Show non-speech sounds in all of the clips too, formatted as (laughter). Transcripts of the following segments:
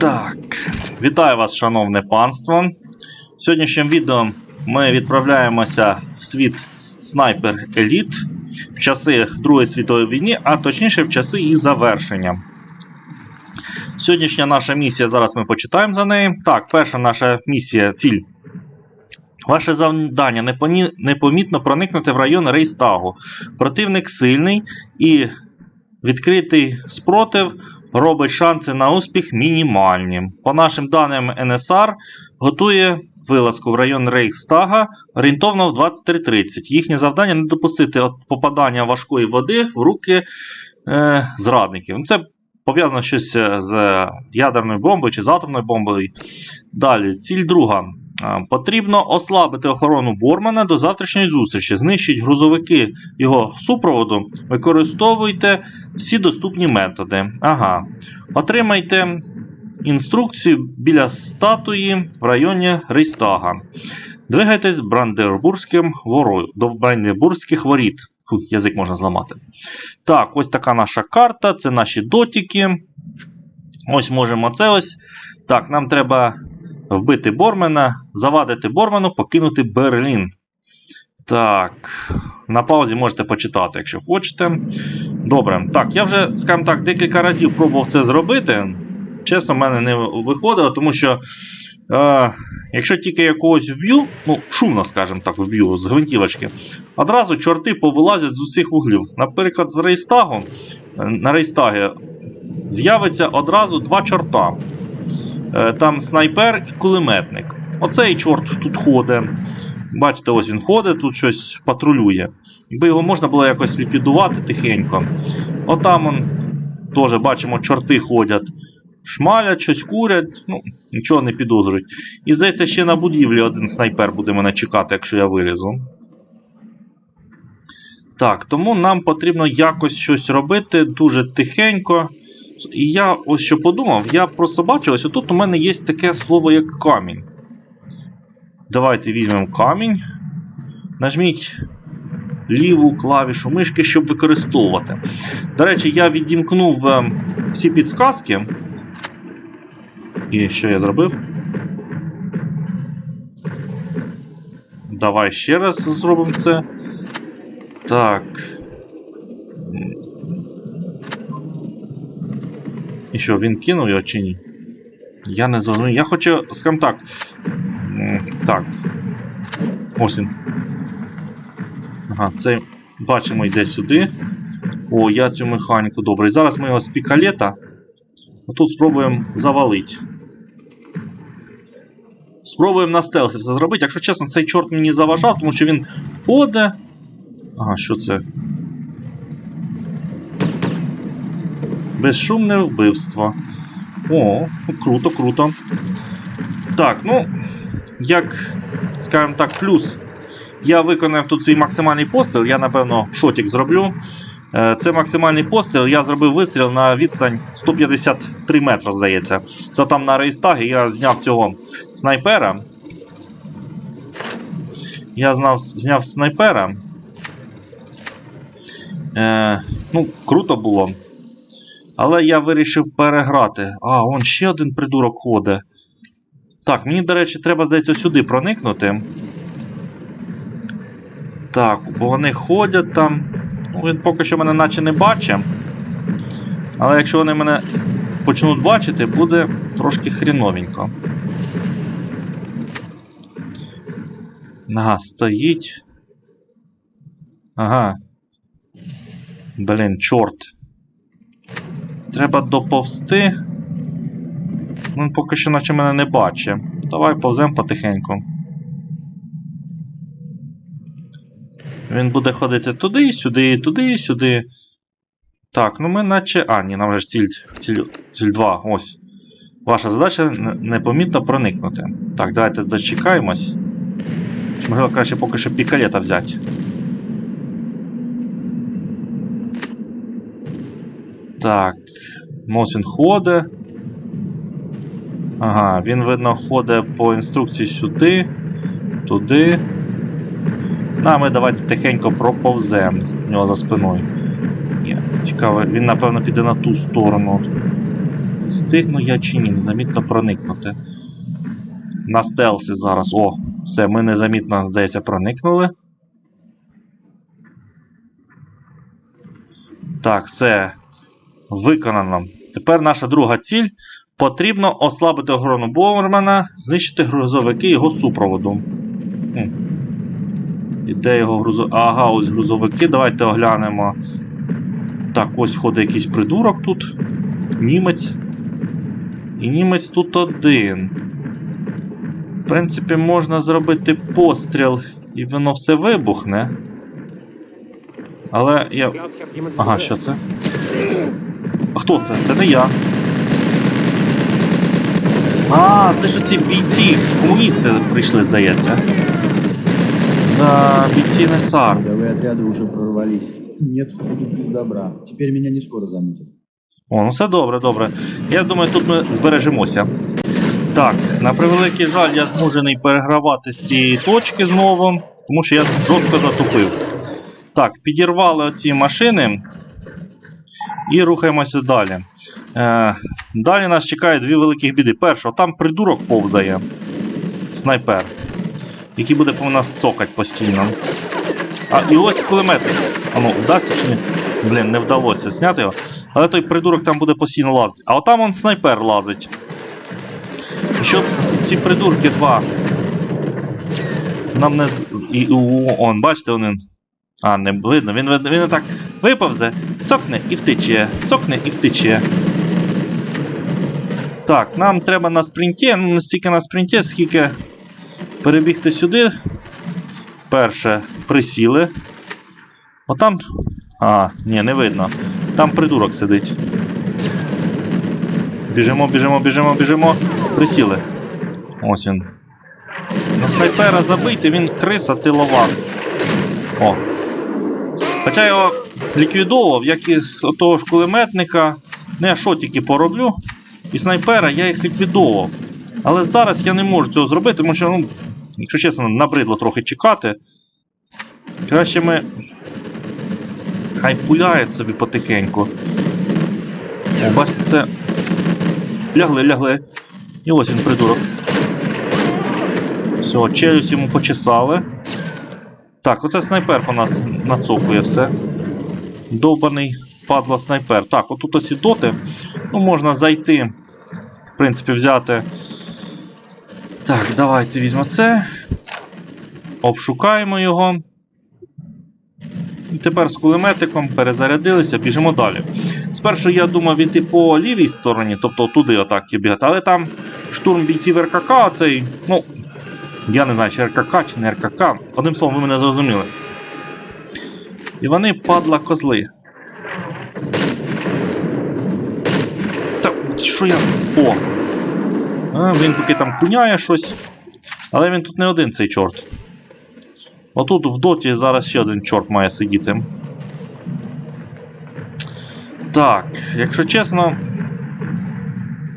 Так, вітаю вас, шановне панство. В сьогоднішньому відео ми відправляємося в світ Снайпер Еліт в часи Другої світової війни, а точніше в часи її завершення. Сьогоднішня наша місія, зараз ми почитаємо за нею. Так, перша наша місія, ціль. Ваше завдання непомітно проникнути в район Рейстагу. Противник сильний і відкритий спротив робить шанси на успіх мінімальні. По нашим даним, НСР готує вилазку в район Рейхстага орієнтовно в 23.30. Їхнє завдання не допустити попадання важкої води в руки е, зрадників. Ну, Це пов'язано щось е, з ядерною бомбою чи з атомною бомбою. Далі, ціль друга. Е, Потрібно ослабити охорону Бормана до завтрашньої зустрічі. Знищіть грузовики його супроводу, використовуйте всі доступні методи. Ага. Отримайте інструкцію біля статуї в районі Рейстага. Двигайтесь Бранденбурзьким ворою, до Бранденбурзьких воріт. Фу, язик можна зламати. Так, ось така наша карта. Це наші дотики. Ось можемо це ось. Так, нам треба вбити Бормена, завадити Борману, покинути Берлін. Так, на паузі можете почитати, якщо хочете. Добре. Так, я вже, скажімо так, декілька разів пробував це зробити. Чесно, в мене не виходило, тому що е, якщо тільки якогось вб'ю, ну, шумно, скажімо так, вб'ю з гвинтівочки, одразу чорти повилазять з усіх вуглів. Наприклад, з Рейстагу, е, на Рейстагі з'явиться одразу два чорта. Е, Там снайпер і кулеметник. Оцей чорт тут ходить. Бачите, ось він ходить, тут щось патрулює. Якби його можна було якось ліквідувати тихенько. Отам теж бачимо, чорти ходять. Шмалять, щось курять, ну, нічого не підозрюють. І здається, ще на будівлі один снайпер буде мене чекати, якщо я вилізу. Так, тому нам потрібно якось щось робити дуже тихенько. І я ось що подумав, я просто бачив, ось тут у мене є таке слово, як камінь. Давайте візьмемо камінь. Нажміть ліву клавішу мишки, щоб використовувати. До речі, я відімкнув е, всі підсказки. І що я зробив? Давай ще раз зробимо це. Так. І що, він кинув його чи ні? Я не зрозумів. Я хочу, скажімо так. Так. Ось він. Ага, це бачимо йде сюди. О, я цю механіку добре. І зараз ми його з пікалета. Отут спробуємо завалити. Спробуємо на стелсі це зробити. Якщо чесно, цей чорт мені заважав, тому що він ходить. Ага, що це? Безшумне вбивство. О, круто, круто. Так, ну, як, скажімо так, плюс. Я виконав тут свій максимальний постріл, я, напевно, шотик зроблю. Е, Це максимальний постріл. Я зробив вистріл на відстань 153 метри, здається. Це там на рейстагі я зняв цього снайпера. Я знав, зняв снайпера. Е, ну, круто було. Але я вирішив переграти. А, он ще один придурок ходить. Так, мені, до речі, треба, здається, сюди проникнути. Так, вони ходять там. Він поки що мене наче не бачить. Але якщо вони мене почнуть бачити, буде трошки хріновенько. Ага, стоїть. Ага. Блін, чорт. Треба доповзти. Він поки що наче мене не бачить. Давай повземо потихеньку. Він буде ходити туди, сюди, туди, сюди. Так, ну ми наче. А, ні, нам вже ж ціль, ціль, ціль 2. Ось. Ваша задача непомітно проникнути. Так, давайте дочекаємось. Можливо, краще поки що пікалета взяти. Так. Ось він ходить. Ага, він, видно, ходить по інструкції сюди, туди. А ми давайте тихенько проповземо в нього за спиною. Ні, цікаво, він, напевно, піде на ту сторону. Стигну я чи ні, незамітно проникнути. На стелсі зараз. О, все, ми незамітно, здається, проникнули. Так, все. Виконано. Тепер наша друга ціль. Потрібно ослабити охорону Бомермана, знищити грузовики його супроводу. Хм. І де його грузовики? Ага, ось грузовики. Давайте оглянемо. Так, ось ходить якийсь придурок тут. Німець. І німець тут один. В принципі, можна зробити постріл, і воно все вибухне. Але я. Ага, що це? А хто це? Це не я. А, це ж ці бійці, комуністи прийшли, здається. Да, бійці не сар. Рядовые отряды уже прорвались. Нет худа без добра. Теперь меня не скоро заметят. О, ну все добре, добре. Я думаю, тут ми збережемося. Так, на превеликий жаль, я змушений перегравати з цієї точки знову, тому що я жорстко затупив. Так, підірвали оці машини і рухаємося далі. Е, далі нас чекає дві великих біди. Перша, там придурок повзає. Снайпер. Який буде по нас цокать постійно. А, і ось кулеметник. А ну, вдасться чи ні? Блін, не вдалося зняти його. Але той придурок там буде постійно лазити. А отам он снайпер лазить. Щоб ці придурки два. Нам не. І, он, бачите, він. А, не видно. Він, він, він так виповзе, цокне і втече. Цокне і втече. Так, нам треба на спринті, ну не стільки на спринті, скільки перебігти сюди. Перше, присіли. Отам. А, ні, не видно. Там придурок сидить. Біжимо, біжимо, біжимо, біжимо. Присіли. Ось він. На снайпера забити, він криса тилова. О. Хоча його ліквідовував, як і з того ж кулеметника. Ну я що тільки пороблю. І снайпера я їх ліквідовував. Але зараз я не можу цього зробити, тому що, ну, якщо чесно, набридло трохи чекати. Краще ми. Хай пуляє собі потихеньку. Бачите, це. Лягли, лягли. І ось він придурок. Все, челюсть йому почесали. Так, оце снайпер по нас нацокує все. Довбаний падла снайпер. Так, отут ось доти. Ну, можна зайти. В принципі, взяти. Так, давайте візьмемо це. Обшукаємо його. І тепер з кулеметиком перезарядилися, біжимо далі. Спершу я думав іти по лівій стороні, тобто туди отак і бігати, але там штурм бійців РКК, цей, ну, я не знаю, чи РКК, чи не РКК. Одним словом, ви мене зрозуміли. І вони падла козли. Та що я. О! А, він поки там куняє щось. Але він тут не один цей чорт. Отут в доті зараз ще один чорт має сидіти. Так, якщо чесно.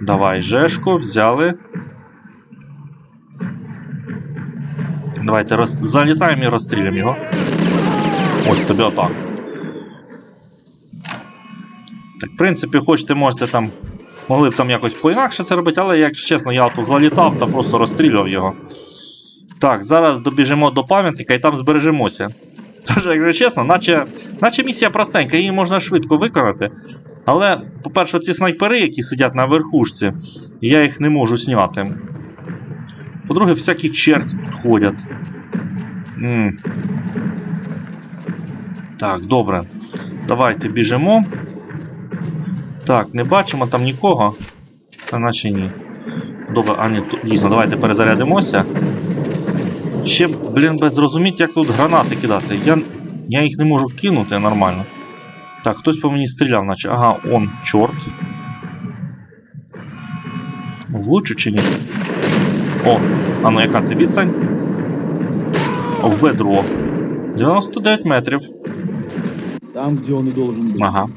Давай, Жешко, взяли. Давайте роз... залітаємо і розстрілюємо його. Ось тобі отак. Так, в принципі, хочете, можете там. Могли б там якось поінакше це робити, але, якщо чесно, я ото залітав та просто розстрілював його. Так, зараз добіжимо до пам'ятника і там збережемося. Тож, якщо чесно, наче, наче місія простенька, її можна швидко виконати. Але, по-перше, ці снайпери, які сидять на верхушці, я їх не можу зняти. По-друге, всякі черті тут ходять. м Так, добре. Давайте біжимо. Так, не бачимо там нікого. Та наче ні. Добре, а ні, дійсно, давайте перезарядимося. Ще, блін, без зрозуміти, як тут гранати кидати. Я, я їх не можу кинути нормально. Так, хтось по мені стріляв, наче. Ага, он, чорт. Влучу чи ні? О, а ну яка це відстань? В бедро. 99 метрів. Там, где он и должен быть. Ага.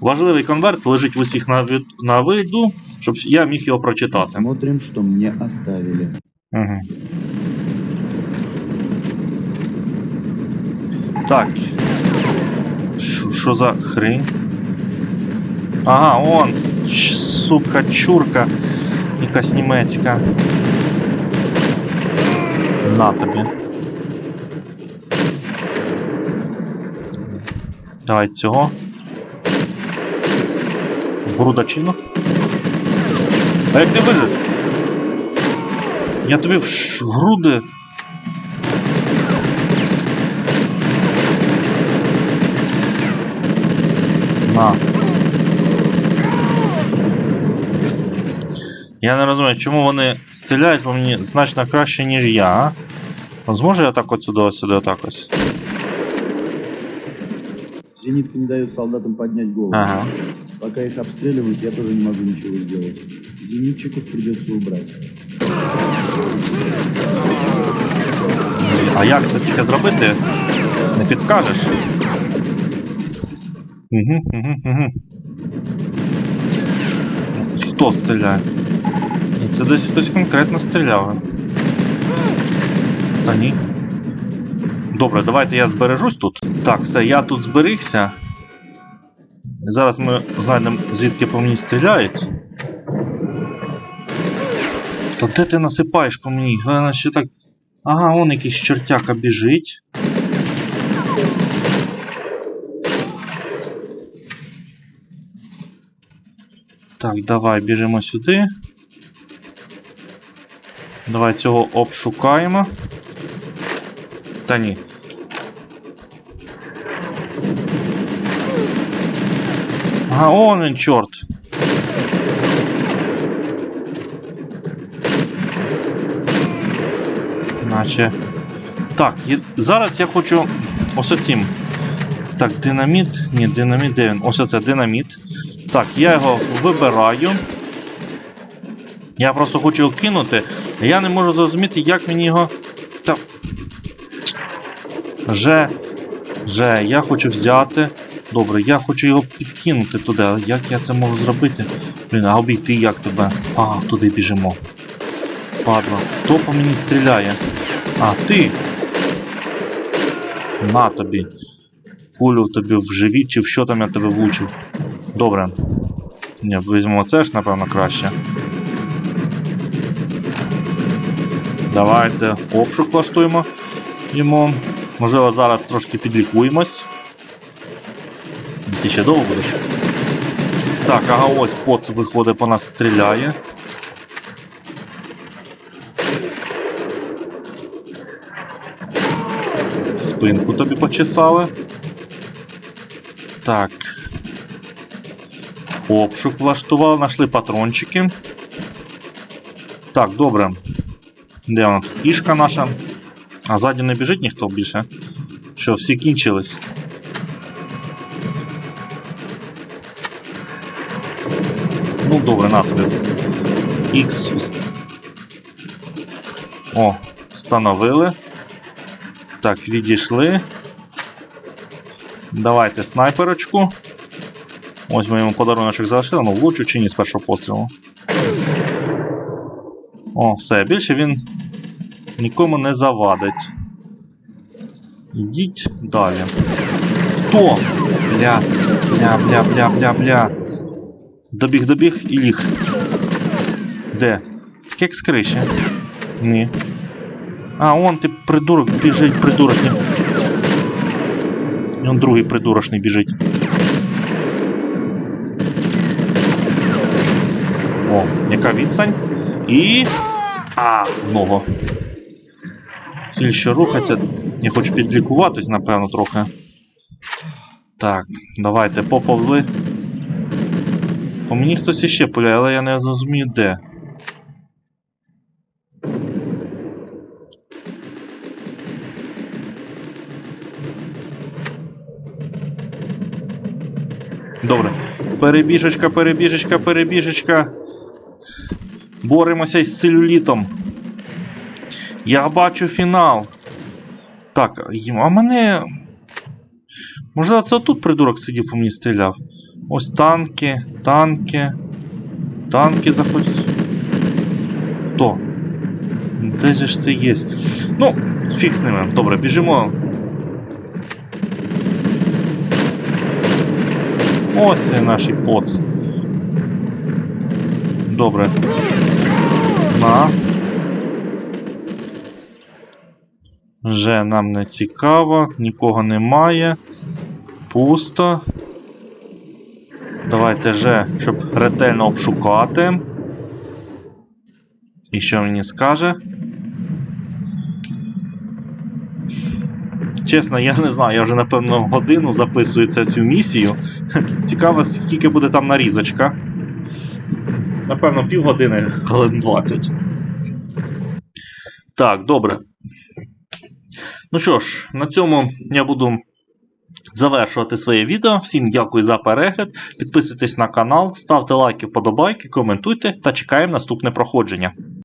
Важливий конверт лежить в усіх на, від... на виду, щоб я міг його прочитати. Смотрим, что мне оставили. Угу. Так. Що що за хрень? Ага, он, сука, чурка. Якась німецька. На тобі. Давай цього. Брудачину. А як ти вижив? Я тобі в ш- в груди. На. Я не розумію, чому вони стріляють по мені значно краще, ніж я. а? От Зможу я так от сюди, ось сюди, отак ось? Зенитка не дает солдатам поднять голову. Ага. Пока их обстреливают, я тоже не могу ничего сделать. Зенитчиков придется убрать. А як це тільки зробити? Не підскажеш? Угу, угу, угу. Хто стріляє? І Це десь хтось конкретно стріляв. Та ні. Добре, давайте я збережусь тут. Так, все, я тут зберігся. Зараз ми знайдемо, звідки по мені стріляють. Та де ти насипаєш по мені? Вона ще так. Ага, он якийсь чертяка біжить. Так, давай біжимо сюди. Давай цього обшукаємо. Та ні. Ага, он він, чорт. Наче. Так, зараз я хочу ось цим. Так, динаміт. Ні, динаміт де він? Ось це динаміт. Так, я його вибираю. Я просто хочу його кинути. а Я не можу зрозуміти, як мені його. Та... Же. Же, я хочу взяти. Добре, я хочу його підкинути туди. Як я це можу зробити? Блін, а обійти як тебе? А, туди біжимо. Падла. Хто по мені стріляє? А, ти. На тобі. Кулю тобі в живіт, чи в що там я тебе влучив. Добре. Ні, візьмемо це ж, напевно, краще. Давайте обшук влаштуємо йому. Можливо, зараз трошки підлікуємось. Ти ще довго будеш? Так, ага, ось поц виходить по нас стріляє. Спинку тобі почесали. Так. Обшук влаштували, знайшли патрончики. Так, добре. Де вона тут? Кішка наша. А ззаді не біжить ніхто більше. Що, всі кінчились? X. уст- О, встановили. Так, відійшли. Давайте снайперочку. Ось ми йому подарунок залишили, ну влучу чи ні з першого пострілу. О, все, більше він нікому не завадить. Ідіть далі. Хто? Бля, бля, бля, бля, бля, бля. Добіг, добіг і ліг. Де? Так як з криші. Ні. А, он ти придурок біжить, придурочний. І он другий придурочний біжить. О, яка відстань? І. А, в ногу. Сіль що рухаться. Я хочу підлікуватись, напевно, трохи. Так, давайте поповзли. По мені хтось іще пуляє, але я не зрозумію де. Добре. Перебіжечка, перебіжечка, перебіжечка. Боремося із целюлітом. Я бачу фінал. Так, а мене. Можливо, це тут придурок сидів по мені стріляв. Ось танки, танки. Танки заходять. Хто? Де же ж ти є? Ну, фіг з ними. Добре, біжимо. Ось і наш поц. Добре. На. Вже нам не цікаво, нікого немає. Пусто. Давайте же, щоб ретельно обшукати. І що мені скаже? Чесно, я не знаю, я вже напевно годину записую цю місію. (laughs) Цікаво, скільки буде там нарізочка. Напевно, півгодини, хвилин 20. Так, добре. Ну що ж, на цьому я буду завершувати своє відео. Всім дякую за перегляд. Підписуйтесь на канал, ставте лайки, вподобайки, коментуйте та чекаємо наступне проходження.